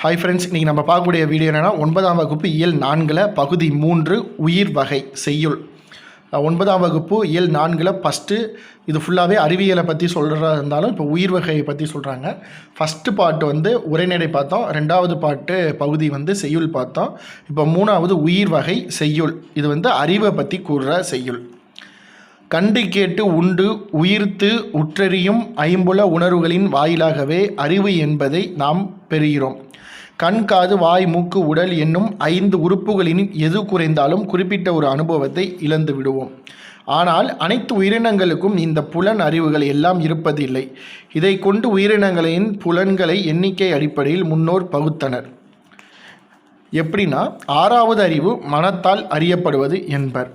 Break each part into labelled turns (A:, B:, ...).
A: Hi friends இன்றைக்கி நம்ம பார்க்கக்கூடிய வீடியோ என்னென்னா ஒன்பதாம் வகுப்பு இயல் நான்கில் பகுதி மூன்று உயிர் வகை செய்யுள். ஒன்பதாம் வகுப்பு இயல் நான்கில் ஃபஸ்ட்டு இது ஃபுல்லாகவே அறிவியலை பற்றி சொல்கிறதா இருந்தாலும் இப்போ உயிர் வகையை பற்றி சொல்கிறாங்க ஃபஸ்ட்டு பாட்டு வந்து உரைநடை பார்த்தோம். ரெண்டாவது பாட்டு பகுதி வந்து செய்யுள் பார்த்தோம். இப்போ மூணாவது உயிர் வகை செய்யுள். இது வந்து அறிவை பற்றி கூறுற செய்யுள். கண்டு கேட்டு உண்டு உயிர்த்து உற்றறியும் ஐம்புல உணர்வுகளின் வாயிலாகவே அறிவு என்பதை நாம் பெறுகிறோம். கண் காது வாய் மூக்கு உடல் என்னும் ஐந்து உறுப்புகளின் எது குறைந்தாலும் குறிப்பிட்ட ஒரு அனுபவத்தை இழந்து விடுவோம். ஆனால் அனைத்து உயிரினங்களுக்கும் இந்த புலன் அறிவுகள் எல்லாம் இருப்பதில்லை. இதை கொண்டு உயிரினங்களின் புலன்களை எண்ணிக்கை அடிப்படையில் முன்னோர் பகுத்தனர். எப்படின்னா ஆறாவது அறிவு மனத்தால் அறியப்படுவது என்பர்.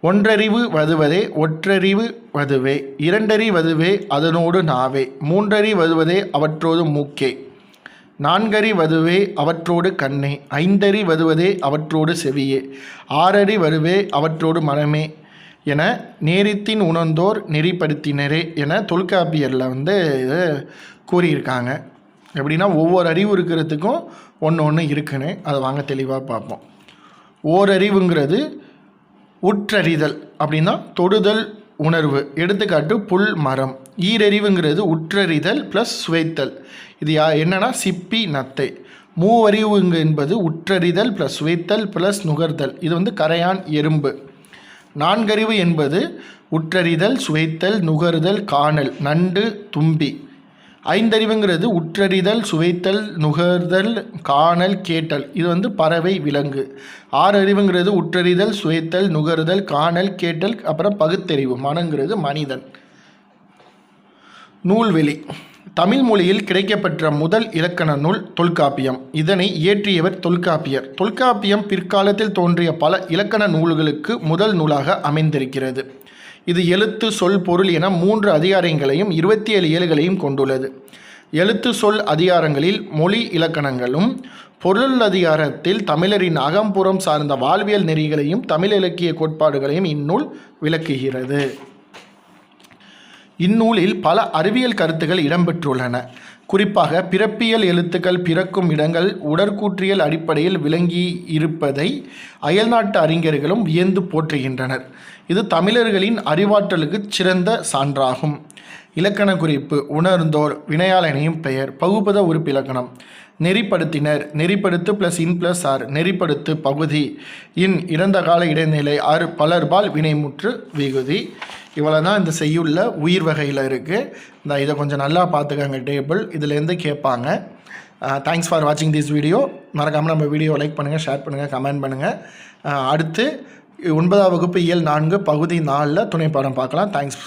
A: ஒன்றறிவு வதுவதே ஒற்றறிவு வதுவே. இரண்டறி வதுவே அதனோடு நாவே. மூன்றறி வதுவதே அவற்றோடு மூக்கே. நான்கறி வதுவே அவற்றோடு கண்ணே ஐந்தறி வருவதே அவற்றோடு செவியே ஆறறி வருவே அவற்றோடு மனமே என நேரித்தின் உணர்ந்தோர் நெறிப்படுத்தினரே என தொல்காப்பியரில் வந்து இது கூறியிருக்காங்க. எப்படின்னா ஒவ்வொரு அறிவு இருக்கிறதுக்கும் ஒன்று ஒன்று இருக்குன்னு அதை வாங்க தெளிவாக பார்ப்போம். ஓரறிவுங்கிறது உற்றறிதல் அப்படின்னா தொடுதல் உணர்வு. எடுத்துக்காட்டு புல் மரம். ஈரறிவுங்கிறது உற்றறிதல் ப்ளஸ் சுவைத்தல். இது யா என்னென்னா சிப்பி நத்தை. மூவறிவுங்க என்பது உற்றறிதல் ப்ளஸ் சுவைத்தல் ப்ளஸ் நுகர்தல். இது வந்து கரையான் எறும்பு. நான்கறிவு என்பது உற்றறிதல் சுவைத்தல் நுகர்தல் காணல் நண்டு தும்பி. ஐந்தறிவுங்கிறது உற்றறிதல் சுவைத்தல் நுகர்தல் காணல் கேட்டல். இது வந்து பறவை விலங்கு. ஆறு அறிவுங்கிறது உற்றறிதல் சுவைத்தல் நுகர்தல் காணல் கேட்டல் அப்புறம் பகுத்தறிவு. மனங்கிறது மனிதன். நூல்வெளி. தமிழ் மொழியில் கிடைக்கப்பெற்ற முதல் இலக்கண நூல் தொல்காப்பியம். இதனை இயற்றியவர் தொல்காப்பியர். தொல்காப்பியம் பிற்காலத்தில் தோன்றிய பல இலக்கண நூல்களுக்கு முதல் நூலாக அமைந்திருக்கிறது. இது எழுத்து சொல் பொருள் என மூன்று அதிகாரங்களையும் இருபத்தி ஏழு ஏழுகளையும் கொண்டுள்ளது. எழுத்து சொல் அதிகாரங்களில் மொழி இலக்கணங்களும் பொருள் அதிகாரத்தில் தமிழரின் அகம்புறம் சார்ந்த வாழ்வியல் நெறிகளையும் தமிழ் இலக்கிய கோட்பாடுகளையும் இந்நூல் விளக்குகிறது. இந்நூலில் பல அறிவியல் கருத்துகள் இடம்பெற்றுள்ளன. குறிப்பாக பிறப்பியல் எழுத்துக்கள் பிறக்கும் இடங்கள் உடற்கூற்றியல் அடிப்படையில் விளங்கி இருப்பதை அயல்நாட்டு அறிஞர்களும் வியந்து போற்றுகின்றனர். இது தமிழர்களின் அறிவாற்றலுக்கு சிறந்த சான்றாகும். இலக்கண குறிப்பு உணர்ந்தோர் வினையாளனையும் பெயர் பகுபத உறுப்பிலக்கணம் நெறிப்படுத்தினர் நெறிப்படுத்து ப்ளஸ் இன் ப்ளஸ் ஆர் நெறிப்படுத்து பகுதி. இன் இறந்த கால இடைநிலை ஆறு பலர்பால் வினைமுற்று விகுதி. இவ்வளோ தான் இந்த செய்யுள்ள உயிர் வகையில் இருக்குது இந்த இதை கொஞ்சம் நல்லா பார்த்துக்கங்க டேபிள். இதுலேருந்து கேட்பாங்க. தேங்க்ஸ் ஃபார் வாட்சிங் திஸ் வீடியோ மறக்காமல் நம்ம வீடியோ லைக் பண்ணுங்கள் ஷேர் பண்ணுங்கள் கமெண்ட் பண்ணுங்கள் அடுத்து ஒன்பதாம் வகுப்பு இயல் நான்கு பகுதி நாலில் துணைப்படம் பார்க்கலாம். தேங்க்ஸ்